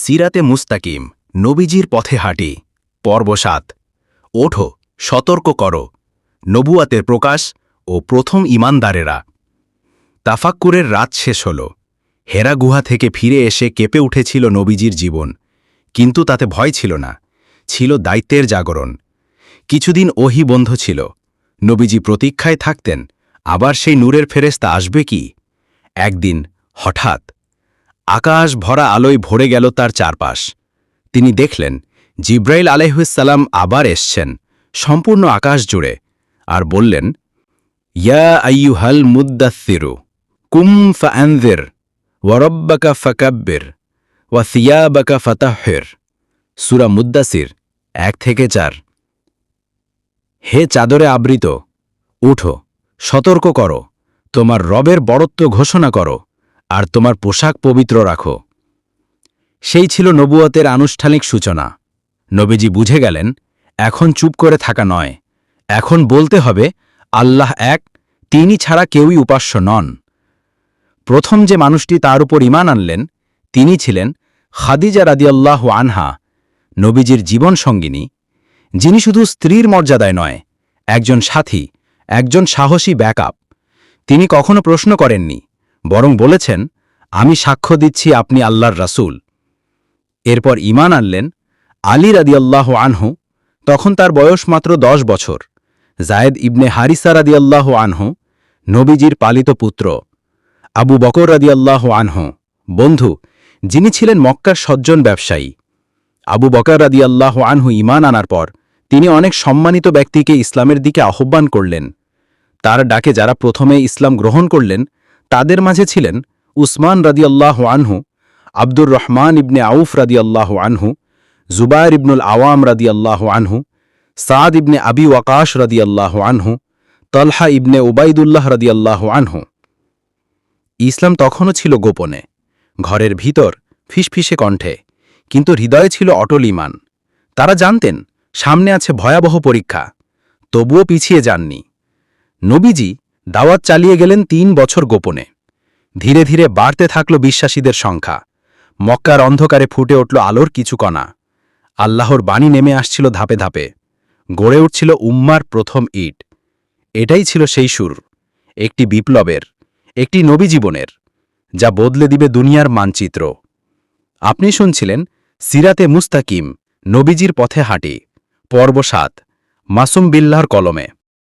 সিরাতে মুস্তাকিম, নবীজির পথে হাঁটি। পর্ব সাত। ওঠো, সতর্ক করো। নবুয়াতের প্রকাশ ও প্রথম ইমানদারেরা। তাফাক্কুরের রাত শেষ হল। হেরা গুহা থেকে ফিরে এসে কেঁপে উঠেছিল নবীজির জীবন। কিন্তু তাতে ভয় ছিল না, ছিল দায়িত্বের জাগরণ। কিছুদিন ওহি বন্ধ ছিল। নবীজি প্রতীক্ষায় থাকতেন, আবার সেই নূরের ফেরেস্তা আসবে কি? একদিন হঠাৎ আকাশ ভরা আলোয় ভরে গেল তার চারপাশ। তিনি দেখলেন, জিব্রাইল আলহাম আবার এসছেন, সম্পূর্ণ আকাশ জুড়ে, আর বললেন, ইয়া আইয়ুহাল মুদ্দাসিরু কুম ফাআনজির ওয়ারব্বাকা ফাকাব্বির, ওয়া সিয়াবাকা ফাতাহহির। সূরা মুদ্দাসির এক থেকে চার। হে চাদরে আবৃত, উঠো, সতর্ক করো, তোমার রবের বড়ত্ব ঘোষণা করো। আর তোমার পোশাক পবিত্র রাখো। সেই ছিল নবুয়তের আনুষ্ঠানিক সূচনা। নবীজি বুঝে গেলেন, এখন চুপ করে থাকা নয়। এখন বলতে হবে, আল্লাহ এক, তিনি ছাড়া কেউই উপাস্য নন। প্রথম যে মানুষটি তার উপর ইমান আনলেন, তিনি ছিলেন খাদিজা রাদিয়াল্লাহ আনহা, নবীজির জীবন সঙ্গিনী। যিনি শুধু স্ত্রীর মর্যাদায় নয়, একজন সাথী, একজন সাহসী ব্যাকআপ। তিনি কখনো প্রশ্ন করেননি বরং বলেছেন, আমি সাক্ষ্য দিচ্ছি আপনি আল্লাহর রাসূল। এরপর ইমান আনলেন আলী রাদিয়াল্লাহ আনহু, তখন তার বয়স মাত্র দশ বছর। জায়েদ ইবনে হারিসা রাদিয়াল্লাহ আনহু, নবীজির পালিত পুত্র। আবু বকর রাদিয়াল্লাহ আনহু, বন্ধু, যিনি ছিলেন মক্কার সজ্জন ব্যবসায়ী। আবু বকর রাদিয়াল্লাহ আনহু ইমান আনার পর তিনি অনেক সম্মানিত ব্যক্তিকে ইসলামের দিকে আহ্বান করলেন। তার ডাকে যারা প্রথমে ইসলাম গ্রহণ করলেন তাদের মাঝে ছিলেন উসমান রাদিয়াল্লাহ আনহু, আব্দুর রহমান ইবনে আউফ রাদিয়াল্লাহ আনহু জুবায়ের ইবনুল আওয়াম রাদিয়াল্লাহ আনহু, সাদ ইবনে আবি ওয়াকাশ রাদিয়াল্লাহ আনহু, তলহা ইবনে ওবায়দুল্লাহ রাদিয়াল্লাহ আনহু। ইসলাম তখনও ছিল গোপনে, ঘরের ভিতর ফিসফিসে কণ্ঠে, কিন্তু হৃদয়ে ছিল অটল ইমান। তারা জানতেন, সামনে আছে ভয়াবহ পরীক্ষা, তবুও পিছিয়ে যাননি। নবীজি দাওয়াত চালিয়ে গেলেন তিন বছর গোপনে। ধীরে ধীরে বাড়তে থাকল বিশ্বাসীদের সংখ্যা। মক্কার অন্ধকারে ফুটে উঠল আলোর কিছু কণা। আল্লাহর বাণী নেমে আসছিল ধাপে ধাপে। গড়ে উঠছিল উম্মার প্রথম ইট। এটাই ছিল সেই সুর। একটি বিপ্লবের, একটি নবী জীবনের, যা বদলে দিবে দুনিয়ার মানচিত্র। আপনি শুনছিলেন সিরাতে মুস্তাকিম, নবীজির পথে হাঁটি, পর্ব সাত, মাসুম বিল্লাহর কলমে।